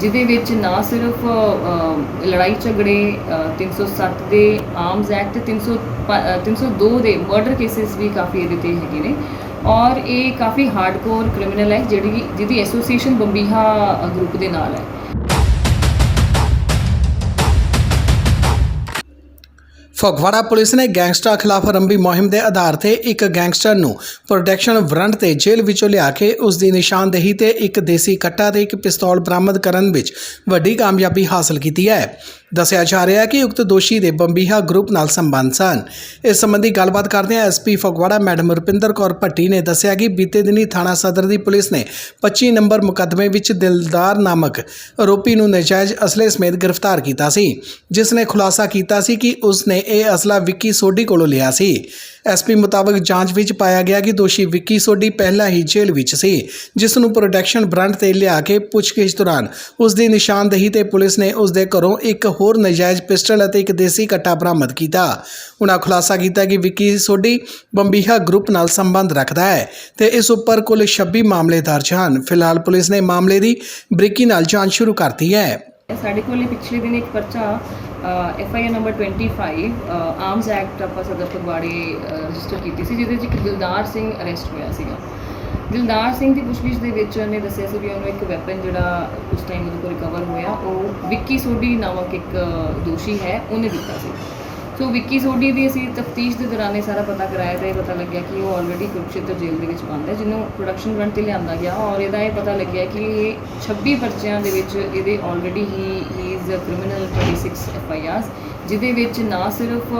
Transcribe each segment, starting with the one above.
ਜਿਹਦੇ ਵਿੱਚ ਨਾ ਸਿਰਫ ਲੜਾਈ ਝਗੜੇ ਅ, 307 ਦੇ ਆਰਮਸ ਐਕਟ ਤੇ 300 ਪ- ਅ, 302 ਦੇ ਮਰਡਰ ਕੇਸਿਸ ਵੀ ਕਾਫੀ ਇਹਦੇ ਤੇ ਹੈਗੇ ਨੇ। ਔਰ ਇਹ ਕਾਫੀ ਹਾਰਡਕੋਰ ਕ੍ਰਿਮੀਨਲ ਹੈ ਜਿਹੜੀ ਜਿਹਦੀ ਐਸੋਸੀਏਸ਼ਨ ਬੰਬੀਹਾ ਗਰੁੱਪ ਦੇ ਨਾਲ ਹੈ। ਫਗਵਾੜਾ ਪੁਲਿਸ ਨੇ ਗੈਂਗਸਟਰਾਂ ਖਿਲਾਫ ਆਰੰਭੀ ਮੁਹਿੰਮ ਦੇ ਆਧਾਰ ਤੇ ਇੱਕ ਗੈਂਗਸਟਰ ਨੂੰ ਪ੍ਰੋਟੈਕਸ਼ਨ ਵਾਰੰਟ ਤੇ ਜੇਲ੍ਹ ਵਿੱਚੋਂ ਲਿਆ ਕੇ ਉਸ ਦੀ ਨਿਸ਼ਾਨਦੇਹੀ ਤੇ ਇੱਕ ਦੇਸੀ ਕੱਟਾ ਤੇ ਇੱਕ ਪਿਸਤੌਲ ਬਰਾਮਦ ਕਰਨ ਵਿੱਚ ਵੱਡੀ ਕਾਮਯਾਬੀ ਹਾਸਲ ਕੀਤੀ ਹੈ। ਦੱਸਿਆ ਜਾ ਰਿਹਾ ਹੈ ਕਿ ਉਕਤ ਦੋਸ਼ੀ ਦੇ ਬੰਬੀਹਾ ਗਰੁੱਪ ਨਾਲ ਸੰਬੰਧ ਸਨ। ਇਸ ਸੰਬੰਧੀ ਗੱਲਬਾਤ ਕਰਦਿਆਂ ਐਸਪੀ ਫਗਵਾੜਾ ਮੈਡਮ ਰੁਪਿੰਦਰ ਕੌਰ ਭੱਟੀ ਨੇ ਦੱਸਿਆ ਕਿ ਬੀਤੇ ਦਿਨੀ ਥਾਣਾ ਸਦਰ ਦੀ ਪੁਲਿਸ ਨੇ 25 ਨੰਬਰ ਮੁਕੱਦਮੇ ਵਿੱਚ ਦਿਲਦਾਰ ਨਾਮਕ ਆਰੋਪੀ ਨੂੰ ਨਜਾਇਜ਼ ਅਸਲੇ ਸਮੇਤ ਗ੍ਰਿਫਤਾਰ ਕੀਤਾ ਸੀ, ਜਿਸ ਨੇ ਖੁਲਾਸਾ ਕੀਤਾ ਸੀ ਕਿ ਉਸ ਨੇ ਇਹ ਅਸਲਾ ਵਿੱਕੀ ਸੋਢੀ ਕੋਲੋਂ ਲਿਆ ਸੀ। ਐਸਪੀ ਮੁਤਾਬਕ ਜਾਂਚ ਵਿੱਚ ਪਾਇਆ ਗਿਆ ਕਿ ਦੋਸ਼ੀ ਵਿੱਕੀ ਸੋਢੀ ਪਹਿਲਾਂ ਹੀ ਜੇਲ੍ਹ ਵਿੱਚ ਸੀ, ਜਿਸ ਨੂੰ ਪ੍ਰੋਟੈਕਸ਼ਨ ਬ੍ਰਾਂਡ ਤੇ ਲਿਆ ਕੇ ਪੁੱਛਗਿੱਛ ਦੌਰਾਨ ਉਸ ਦੀ ਨਿਸ਼ਾਨਦੇਹੀ ਤੇ ਪੁਲਿਸ ਨੇ ਉਸ ਦੇ ਘਰੋਂ ਇੱਕ ਹੋਰ ਨਜਾਇਜ਼ ਪਿਸਟਲ ਅਤੇ ਇੱਕ ਦੇਸੀ ਕੱਟਾ ਬਰਾਮਦ ਕੀਤਾ। ਉਨ੍ਹਾਂ ਖੁਲਾਸਾ ਕੀਤਾ ਕਿ ਵਿੱਕੀ ਸੋਢੀ ਬੰਬੀਹਾ ਗਰੁੱਪ ਨਾਲ ਸੰਬੰਧ ਰੱਖਦਾ ਹੈ ਤੇ ਇਸ ਉੱਪਰ ਕੁੱਲ 26 ਮਾਮਲੇ ਦਰਜ ਹਨ। ਫਿਲਹਾਲ ਪੁਲਿਸ ਨੇ ਮਾਮਲੇ ਦੀ ਬਰੀਕੀ ਨਾਲ ਜਾਂਚ ਸ਼ੁਰੂ ਕਰਤੀ ਹੈ। ਸਾਡੇ ਕੋਲ ਪਿਛਲੇ ਦਿਨ ਇੱਕ ਪਰਚਾ F I R number 25 arms act ਆਪਾਂ ਸਦਰ ਫਗਵਾੜੇ ਰਜਿਸਟਰ ਕੀਤੀ ਸੀ, ਜਿਹਦੇ ਵਿੱਚ ਇੱਕ ਦਿਲਦਾਰ ਸਿੰਘ ਅਰੈਸਟ ਹੋਇਆ ਸੀਗਾ। ਦਿਲਦਾਰ ਸਿੰਘ ਦੀ ਪੁੱਛਗਿੱਛ ਦੇ ਵਿੱਚ ਉਹਨੇ ਦੱਸਿਆ ਸੀ ਵੀ ਉਹਨੂੰ ਇੱਕ ਵੈਪਨ ਜਿਹੜਾ ਉਸ ਟਾਈਮ ਉਹਦੇ ਕੋਲ ਰਿਕਵਰ ਹੋਇਆ, ਉਹ ਵਿੱਕੀ ਸੋਢੀ ਨਾਮਕ ਇੱਕ ਦੋਸ਼ੀ ਹੈ, ਉਹਨੇ ਦਿੱਤਾ ਸੀ। ਸੋ ਵਿੱਕੀ ਸੋਢੀ ਦੀ ਅਸੀਂ ਤਫਤੀਸ਼ ਦੇ ਦੌਰਾਨ ਇਹ ਸਾਰਾ ਪਤਾ ਕਰਾਇਆ ਤਾਂ ਇਹ ਪਤਾ ਲੱਗਿਆ ਕਿ ਉਹ ਆਲਰੇਡੀ ਕੁਰਕਸ਼ੇਤਰ ਜੇਲ੍ਹ ਦੇ ਵਿੱਚ ਬੰਦ ਹੈ ਜਿਹਨੂੰ ਪ੍ਰੋਡਕਸ਼ਨ ਰਨ ਤੇ ਲਿਆਂਦਾ ਗਿਆ ਔਰ ਇਹਦਾ ਇਹ ਪਤਾ ਲੱਗਿਆ ਕਿ ਇਹ 26 ਪਰਚਿਆਂ ਦੇ ਵਿੱਚ ਇਹਦੇ ਆਲਰੇਡੀ ਹੀ ਹੀ is a criminal 26 F I Rs ਜਿਹਦੇ ਵਿੱਚ ਨਾ ਸਿਰਫ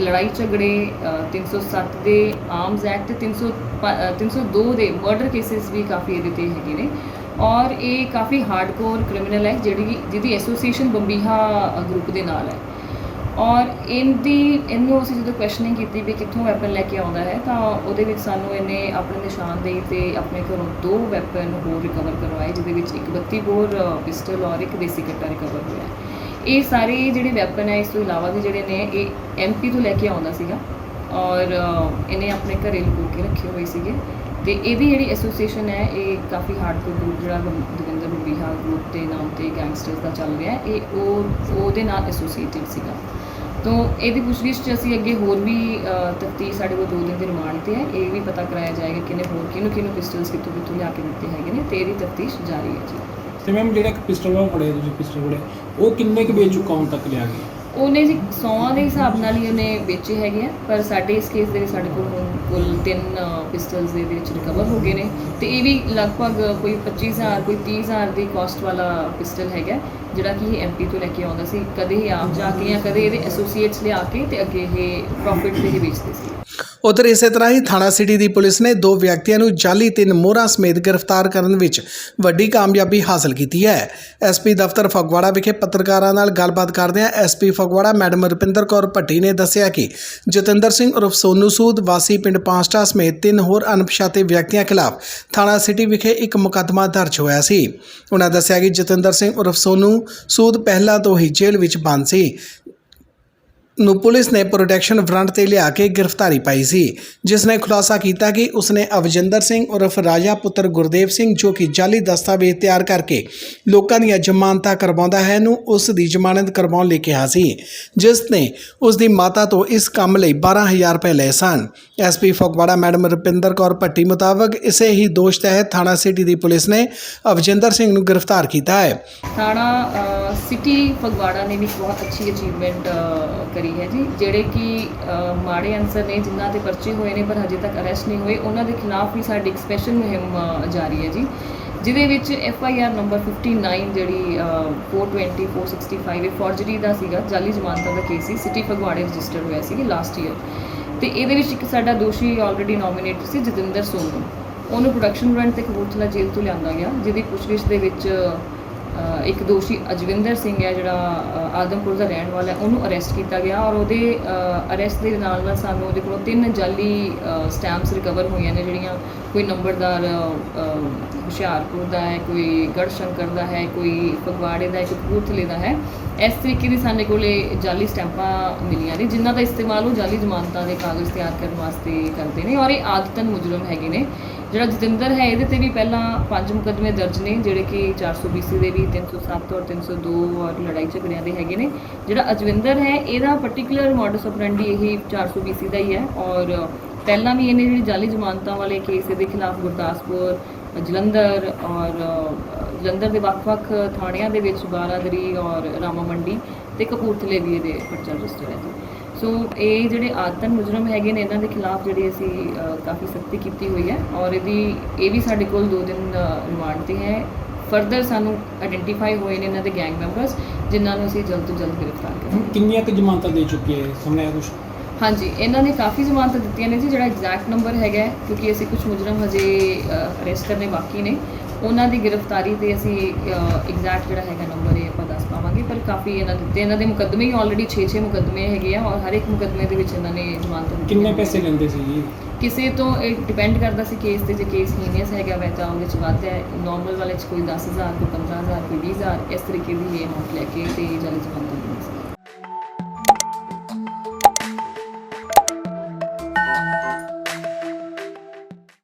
ਲੜਾਈ ਝਗੜੇ ਅ, 307 ਦੇ ਆਰਮਸ ਐਕਟ ਤੇ 300 ਪ- ਅ, 302 ਦੇ ਮਰਡਰ ਕੇਸਿਸ ਵੀ ਕਾਫੀ ਇਹਦੇ ਤੇ ਹੈਗੇ ਨੇ ਔਰ ਇਹ ਕਾਫੀ ਹਾਰਡਕੋਰ ਕ੍ਰਿਮੀਨਲ ਹੈ ਜਿਹੜੀ ਜਿਹਦੀ ਐਸੋਸੀਏਸ਼ਨ ਬੰਬੀਹਾ ਗਰੁੱਪ ਦੇ ਨਾਲ ਹੈ। ਔਰ ਇਹਦੀ, ਇਹਨੂੰ ਅਸੀਂ ਜਦੋਂ ਕੁਐਸਚਨਿੰਗ ਕੀਤੀ ਵੀ ਕਿੱਥੋਂ ਵੈਪਨ ਲੈ ਕੇ ਆਉਂਦਾ ਹੈ, ਤਾਂ ਉਹਦੇ ਵਿੱਚ ਸਾਨੂੰ ਇਹਨੇ ਆਪਣੇ ਨਿਸ਼ਾਨਦੇਹੀ ਤੇ ਆਪਣੇ ਘਰੋਂ ਦੋ ਵੈਪਨ ਹੋਰ ਰਿਕਵਰ ਕਰਵਾਏ, ਜਿਹਦੇ ਵਿੱਚ ਇੱਕ 32 ਬੋਰ ਪਿਸਟਲ ਔਰ ਇੱਕ ਦੇਸੀ ਕੱਟਾ ਰਿਕਵਰ ਹੋਇਆ। ਇਹ ਸਾਰੇ ਜਿਹੜੇ ਵੈਪਨ ਹੈ, ਇਸ ਤੋਂ ਇਲਾਵਾ ਵੀ ਜਿਹੜੇ ਨੇ, ਇਹ ਐਮਪੀ ਤੋਂ ਲੈ ਕੇ ਆਉਂਦਾ ਸੀਗਾ। ਔਰ ਇਹਨੇ ਆਪਣੇ ਘਰੇ ਲੁਕੋ ਕੇ ਰੱਖੇ ਹੋਏ ਸੀਗੇ। ਤੇ ਇਹਦੀ ਜਿਹੜੀ ਐਸੋਸੀਏਸ਼ਨ ਹੈ, ਇਹ ਕਾਫੀ ਹਾਰਡਕੋਰ ਗਰੁੱਪ ਜਿਹੜਾ ਦਵਿੰਦਰ ਰੂਬੀਹਾ ਗਰੁੱਪ ਦੇ ਨਾਮ ਤੇ ਗੈਂਗਸਟਰਸ ਦਾ ਚੱਲ ਰਿਹਾ ਇਹ ਉਹ, ਉਹਦੇ ਨਾਲ ਐਸੋਸੀਏਟਿਡ ਸੀਗਾ। ਤੋਂ ਇਹਦੀ ਪੁੱਛਗਿੱਛ 'ਚ ਅਸੀਂ ਅੱਗੇ ਹੋਰ ਵੀ ਤਫਤੀਸ਼ ਸਾਡੇ ਕੋਲ ਦੋ ਦਿਨ ਦੇ ਰਿਮਾਂਡ ਤੇ ਹੈ। ਇਹ ਵੀ ਪਤਾ ਕਰਾਇਆ ਜਾਏਗਾ ਕਿਨੇ ਹੋਰ ਕਿਹਨੂੰ ਕਿਹਨੂੰ ਪਿਸਟਲਸ ਕਿੱਥੋਂ ਕਿੱਥੋਂ ਲਿਆ ਕੇ ਦਿੱਤੇ ਹੈਗੇ ਨੇ ਤੇ ਇਹਦੀ ਤਫਤੀਸ਼ ਜਾਰੀ ਹੈ ਜੀ। ਤੇ ਮੈਮ ਜਿਹੜਾ ਇੱਕ ਪਿਸਟਲ ਵਾ ਫੜਿਆ ਤੁਸੀਂ ਪਿਸਟਲ ਫੜਿਆ। ਉਹ ਕਿੰਨੇ ਕੁ ਵੇਚ ਚੁੱਕਾ ਹੁਣ ਤੱਕ ਲਿਆ ਗਿਆ? ਉਹਨੇ ਜੀ ਸੌਆਂ ਦੇ ਹਿਸਾਬ ਨਾਲ ਹੀ ਉਹਨੇ ਵੇਚੇ ਹੈਗੇ ਆ, ਪਰ ਸਾਡੇ ਇਸ ਕੇਸ ਦੇ ਵਿੱਚ ਸਾਡੇ ਕੋਲ ਹੁਣ ਕੁੱਲ ਤਿੰਨ ਪਿਸਟਲਸ ਦੇ ਵਿੱਚ ਰਿਕਵਰ ਹੋ ਗਏ ਨੇ। ਤੇ ਇਹ ਵੀ ਲਗਭਗ ਕੋਈ 25000 ਕੋਈ 30000 ਦੀ ਕਾਸਟ ਵਾਲਾ ਪਿਸਟਲ ਹੈਗਾ, ਜਿਹੜਾ ਕਿ ਇਹ ਐਮਪੀ ਤੋਂ ਲੈ ਕੇ ਆਉਂਦਾ ਸੀ। ਕਦੇ ਹੀ ਆਪ ਜਾ ਕੇ ਜਾਂ ਕਦੇ ਇਹਦੇ ਐਸੋਸੀਏਟਸ ਲਿਆ ਕੇ ਤੇ ਅੱਗੇ ਇਹ ਪ੍ਰੋਫਿਟ ਤੇ ਹੀ ਵੇਚਦੇ ਸੀ। ਉਧਰ ਇਸੇ ਤਰ੍ਹਾਂ ਹੀ ਥਾਣਾ ਸਿਟੀ ਦੀ ਪੁਲਿਸ ਨੇ ਦੋ ਵਿਅਕਤੀਆਂ ਨੂੰ ਜਾਲੀ ਤਿੰਨ ਮੋਹਰਾਂ ਸਮੇਤ ਗ੍ਰਿਫਤਾਰ ਕਰਨ ਵਿੱਚ ਵੱਡੀ ਕਾਮਯਾਬੀ ਹਾਸਲ ਕੀਤੀ ਹੈ। ਐਸਪੀ ਦਫ਼ਤਰ ਫਗਵਾੜਾ ਵਿਖੇ ਪੱਤਰਕਾਰਾਂ ਨਾਲ ਗੱਲਬਾਤ ਕਰਦਿਆਂ ਐਸਪੀ ਫਗਵਾੜਾ ਮੈਡਮ ਰੁਪਿੰਦਰ ਕੌਰ ਭੱਟੀ ਨੇ ਦੱਸਿਆ ਕਿ ਜਤਿੰਦਰ ਸਿੰਘ ਉਰਫ ਸੋਨੂ ਸੂਦ, ਵਾਸੀ ਪਿੰਡ ਪਾਂਸਟਾ ਸਮੇਤ ਤਿੰਨ ਹੋਰ ਅਣਪਛਾਤੇ ਵਿਅਕਤੀਆਂ ਖਿਲਾਫ ਥਾਣਾ ਸਿਟੀ ਵਿਖੇ ਇੱਕ ਮੁਕੱਦਮਾ ਦਰਜ ਹੋਇਆ ਸੀ। ਉਹਨਾਂ ਦੱਸਿਆ ਕਿ ਜਤਿੰਦਰ ਸਿੰਘ ਉਰਫ ਸੋਨੂ ਸੂਦ ਪਹਿਲਾਂ ਤੋਂ ਹੀ ਜੇਲ੍ਹ ਵਿੱਚ ਬੰਦ ਸੀ। ਨੂੰ ਪੁਲਿਸ ਨੇ ਪ੍ਰੋਟੈਕਸ਼ਨ ਵਾਰੰਟ ਤੇ ਲਿਆ ਕੇ ਗ੍ਰਿਫਤਾਰੀ ਪਾਈ ਸੀ, ਜਿਸ ਨੇ ਖੁਲਾਸਾ ਕੀਤਾ ਕਿ ਉਸਨੇ ਅਵਜਿੰਦਰ ਸਿੰਘ ਉਰਫ ਰਾਜਾ ਪੁੱਤਰ ਗੁਰਦੇਵ ਸਿੰਘ ਜੋ ਕਿ ਜਾਲੀ ਦਸਤਾਵੇਜ਼ ਤਿਆਰ ਕਰਕੇ ਲੋਕਾਂ ਦੀਆਂ ਜ਼ਮਾਨਤਾਂ ਕਰਵਾਉਂਦਾ ਹੈ ਨੂੰ ਉਸ ਦੀ ਜ਼ਮਾਨਤ ਕਰਵਾਉਣ ਲਈ ਕਿਹਾ ਸੀ, ਜਿਸ ਨੇ ਉਸ ਦੀ ਮਾਤਾ ਤੋਂ ਇਸ ਕੰਮ ਲਈ 12000 ਰੁਪਏ ਲਏ ਸਨ। ਐਸਪੀ ਫਗਵਾੜਾ ਮੈਡਮ ਰੁਪਿੰਦਰ ਕੌਰ ਭੱਟੀ ਮੁਤਾਬਕ ਇਸੇ ਹੀ ਦੋਸ਼ ਤਹਿਤ ਥਾਣਾ ਸਿਟੀ ਦੀ ਪੁਲਿਸ ਨੇ ਅਵਜਿੰਦਰ ਸਿੰਘ ਨੂੰ ਗ੍ਰਿਫਤਾਰ ਕੀਤਾ ਹੈ। ਥਾਣਾ ਸਿਟੀ ਫਗਵਾੜਾ ਨੇ ਵੀ ਬਹੁਤ ਅੱਛੀ ਅਚੀਵਮੈਂਟ ਕਰੀ ਹੈ ਜੀ। ਜਿਹੜੇ ਕਿ ਮਾੜੇ ਅਨਸਰ ਨੇ ਜਿਨ੍ਹਾਂ ਦੇ ਪਰਚੇ ਹੋਏ ਨੇ ਪਰ ਹਜੇ ਤੱਕ ਅਰੈਸਟ ਨਹੀਂ ਹੋਏ ਉਹਨਾਂ ਦੇ ਖਿਲਾਫ ਵੀ ਸਾਡੀ ਇੱਕ ਸਪੈਸ਼ਲ ਮੁਹਿੰਮ ਜਾਰੀ ਹੈ ਜੀ। ਜਿਹਦੇ ਵਿੱਚ ਐਫ ਆਈ ਆਰ ਨੰਬਰ 59 ਜਿਹੜੀ ਅ, 420 465 ਇਹ ਫੋਰਜਰੀ ਦਾ ਸੀਗਾ ਜਾਲੀ ਜ਼ਮਾਨਤਾਂ ਦਾ ਕੇਸ ਸੀ ਸਿਟੀ ਫਗਵਾੜੇ ਰਜਿਸਟਰ ਹੋਇਆ ਸੀ ਲਾਸਟ ਈਅਰ ਤੇ ਇਹਦੇ ਵਿੱਚ ਇੱਕ ਸਾਡਾ ਦੋਸ਼ੀ ਆਲਰੇਡੀ ਨੋਮੀਨੇਟ ਸੀ ਜਤਿੰਦਰ ਸੋਨੂ। ਉਹਨੂੰ ਪ੍ਰੋਡਕਸ਼ਨ ਰਨ ਤੇ ਕਪੂਰਥਲਾ ਜੇਲ੍ਹ ਤੋਂ ਲਿਆਂਦਾ ਗਿਆ ਜਿਹਦੀ ਪੁੱਛਗਿੱਛ ਦੇ ਵਿੱਚ ਇੱਕ ਦੋਸ਼ੀ ਅਜਵਿੰਦਰ ਸਿੰਘ ਹੈ, ਜਿਹੜਾ ਆਦਮਪੁਰ ਦਾ ਰਹਿਣ ਵਾਲਾ ਹੈ, ਉਹਨੂੰ ਅਰੈਸਟ ਕੀਤਾ ਗਿਆ ਔਰ ਉਹਦੇ ਅਰੈਸਟ ਦੇ ਨਾਲ ਨਾਲ ਸਾਨੂੰ ਉਹਦੇ ਕੋਲੋਂ ਤਿੰਨ ਜਾਲੀ ਸਟੈਂਪਸ ਰਿਕਵਰ ਹੋਈਆਂ ਨੇ, ਜਿਹੜੀਆਂ ਕੋਈ ਨੰਬਰਦਾਰ ਹੁਸ਼ਿਆਰਪੁਰ ਦਾ ਹੈ, ਕੋਈ ਗੜਸ਼ੰਕਰ ਦਾ ਹੈ, ਕੋਈ ਫਗਵਾੜੇ ਦਾ ਹੈ, ਕੋਈ ਕਪੂਰਥਲੇ ਦਾ ਹੈ, ਇਸ ਤਰੀਕੇ ਦੀ ਸਾਡੇ ਕੋਲੇ ਜਾਲੀ ਸਟੈਂਪਾਂ ਮਿਲੀਆਂ ਨੇ, ਜਿਨ੍ਹਾਂ ਦਾ ਇਸਤੇਮਾਲ ਉਹ ਜਾਲੀ ਜ਼ਮਾਨਤਾਂ ਦੇ ਕਾਗਜ਼ ਤਿਆਰ ਕਰਨ ਵਾਸਤੇ ਕਰਦੇ ਨੇ ਔਰ ਇਹ ਆਦਤਨ ਮੁਜਰਮ ਹੈਗੇ ਨੇ। ਜਿਹੜਾ ਜਤਿੰਦਰ ਹੈ, ਇਹਦੇ ਤੇ ਵੀ ਪਹਿਲਾਂ ਪੰਜ ਮੁਕੱਦਮੇ ਦਰਜ ਨੇ, ਜਿਹੜੇ ਕਿ 400 BC ਦੇ ਵੀ 307 ਔਰ 302 ਔਰ ਲੜਾਈ ਝਗੜਿਆਂ ਦੇ ਹੈਗੇ ਨੇ। ਜਿਹੜਾ ਅਜਵਿੰਦਰ ਹੈ, ਇਹਦਾ ਪਾਰਟਿਕੂਲਰ ਮੋਡਸ ਆਪਰੈਂਡੀ ਇਹੀ 400 BC ਦਾ ਹੀ ਹੈ ਔਰ ਪਹਿਲਾਂ ਵੀ ਇਹਨੇ ਜਿਹੜੀ ਜਾਲੀ ਜ਼ਮਾਨਤਾਂ ਵਾਲੇ ਕੇਸ ਇਹਦੇ ਖਿਲਾਫ ਗੁਰਦਾਸਪੁਰ, ਜਲੰਧਰ ਔਰ, ਜਲੰਧਰ ਦੇ ਵੱਖ-ਵੱਖ ਥਾਣਿਆਂ ਦੇ ਵਿੱਚ ਬਾਰਾਦਰੀ ਔਰ ਰਾਮਾ ਮੰਡੀ ਤੇ ਕਪੂਰਥਲੇ ਵੀ ਇਹਦੇ ਪਰਚਾ ਰਜਿਸਟਰ ਹੈ ਜੀ। ਸੋ ਇਹ ਜਿਹੜੇ ਆਤਨ ਮੁਜਰਮ ਹੈਗੇ ਨੇ ਇਹਨਾਂ ਦੇ ਖਿਲਾਫ ਜਿਹੜੀ ਅਸੀਂ ਕਾਫੀ ਸਖਤੀ ਕੀਤੀ ਹੋਈ ਹੈ ਔਰ ਇਹਦੀ ਇਹ ਵੀ ਸਾਡੇ ਕੋਲ 2 ਦਿਨ ਰਿਮਾਂਡ ਤੇ ਹੈ। ਫਰਦਰ ਸਾਨੂੰ ਆਇਡੈਂਟੀਫਾਈ ਹੋਏ ਨੇ ਇਹਨਾਂ ਦੇ ਗੈਂਗ ਮੈਂਬਰਸ ਜਿਨ੍ਹਾਂ ਨੂੰ ਅਸੀਂ ਜਲਦ ਤੋਂ ਜਲਦ ਗ੍ਰਿਫਤਾਰ ਕਰਾਂਗੇ। ਕਿੰਨੀਆਂ ਕੁ ਜ਼ਮਾਨਤਾਂ ਦੇ ਚੁੱਕੇ ਹੈ? ਸਾਹਮਣੇ ਕੁਛ? ਹਾਂਜੀ ਇਹਨਾਂ ਨੇ ਕਾਫੀ ਜ਼ਮਾਨਤਾਂ ਦਿੱਤੀਆਂ ਨੇ ਜੀ ਜਿਹੜਾ ਐਗਜ਼ੈਕਟ ਨੰਬਰ ਹੈਗਾ ਕਿਉਂਕਿ ਅਸੀਂ ਕੁਝ ਮੁਜਰਮ ਹਜੇ ਅਰੈਸਟ ਕਰਨੇ ਬਾਕੀ ਨੇ। ਉਹਨਾਂ ਦੀ ਗ੍ਰਿਫਤਾਰੀ ਤੇ ਅਸੀਂ ਐਗਜ਼ੈਕਟ ਜਿਹੜਾ ਹੈਗਾ ਨੰਬਰ ਇਹ ਆਪਾਂ ਦੱਸ ਪਾਵਾਂਗੇ ਪਰ ਕਾਫੀ ਇਹਨਾਂ ਦਿੱਤੇ। ਇਹਨਾਂ ਦੇ ਮੁਕੱਦਮੇ ਹੀ ਆਲਰੇਡੀ 6-6 ਮੁਕੱਦਮੇ ਹੈਗੇ ਆ ਔਰ ਹਰ ਇੱਕ ਮੁਕੱਦਮੇ ਦੇ ਵਿੱਚ ਇਹਨਾਂ ਨੇ ਜ਼ਮਾਨਤ ਦਿੱਤੀ ਕਿੰਨੇ। ਪੈਸੇ ਲੈਂਦੇ ਸੀ ਜੀ? ਕਿਸੇ ਤੋਂ ਇਹ ਡਿਪੈਂਡ ਕਰਦਾ ਸੀ ਕੇਸ ਤੇ ਜੇ ਕੇਸ ਹੀਨੀਅਸ ਹੈਗਾ ਵੈ ਤਾਂ ਉਹਦੇ ਚ ਵੱਧ ਹੈ। ਨਾਰਮਲ ਵਾਲੇ ਚ ਕੋਈ 10000 ਕੋਈ 15000 ਕੋਈ 20000 ਇਸ ਤਰੀਕੇ ਦੀ ਇਹ ਅਮਾਉਂਟ ਲੈ ਕੇ ਤੇ ਜਾਲੀ ਜ਼ਮਾਨਤ ਦਿੰਦੇ ਸੀ।